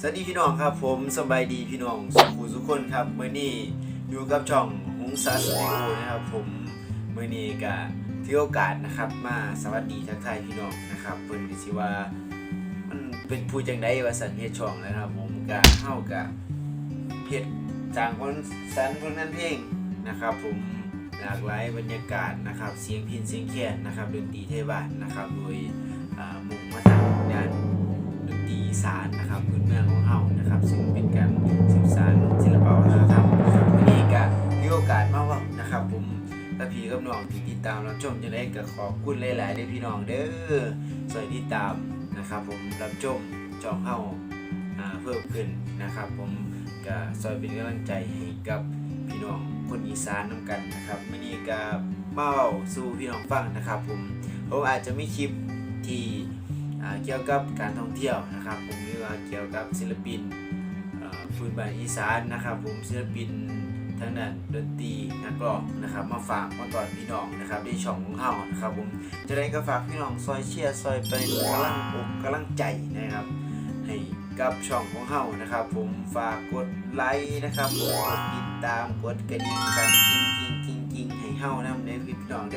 สวัสดีพี่น้องครับ ผมสบายดีพี่น้องสุขูสุขคนครับเมื่อนี้อยู่กับช่องหงสาสตูดิโอนะครับ ผมเมื่อนี้ก็ถือโอกาสนะครับมาสวัสดีทักทายพี่น้องนะครับเพิ่นก็สิว่ามันเป็นผู้จังไดว่าสันเฮ็ดช่องนะครับผมก็เฮาก็เฮ็ดจางคนสันคนนั้นเพลงนะครับ ผมหลากหลายบรรยากาศนะครับ เสียงพินเสียงแคนนะครับดนตรีเทศบานะครับโดย นะครับพื้นเมืองของเฮานะครับซึ่งเป็นการสืบสานศิลปวัฒนธรรมนะครับวันนี้ก็มีโอกาสมาเว่านะครับ ผมและพี่กับน้องที่ติดตามรับชมจะได้ก็ขอบคุณหลายๆเด้อพี่น้องเด้อสวัสดีตามนะครับ ผมรับชมช่องเฮาอ่าเพิ่มขึ้นนะครับ ผมก็ซอยเป็นกำลังใจให้กับพี่น้องคนอีสานนํกันนะครับวันนี้ก็เว้าสู่พี่น้องฟังนะครับ ผมผมอาจจะไมีคลิป เกี่ยวกับการท่องเที่ยวนะครับ ผมหรือว่าเกี่ยวกับศิลปินเอ่อพื้นบ้านอีสานนะครับ ผมศิลปินทางด้านดนตรีนักร้องนะครับ มาฝากมาก่อนพี่น้องนะครับในช่องของเฮานะครับ ผมจะได้ก็ฝากพี่น้องซอยเชียร์ซอยเป็นกำลังอกกำลังใจนะครับ ให้กับช่องของเฮานะครับ ผมฝากกดไลค์นะครับผมกดติดตามกดกระดิ่งกันจริงจริงจริงให้เฮานำในพี่น้องเด้อ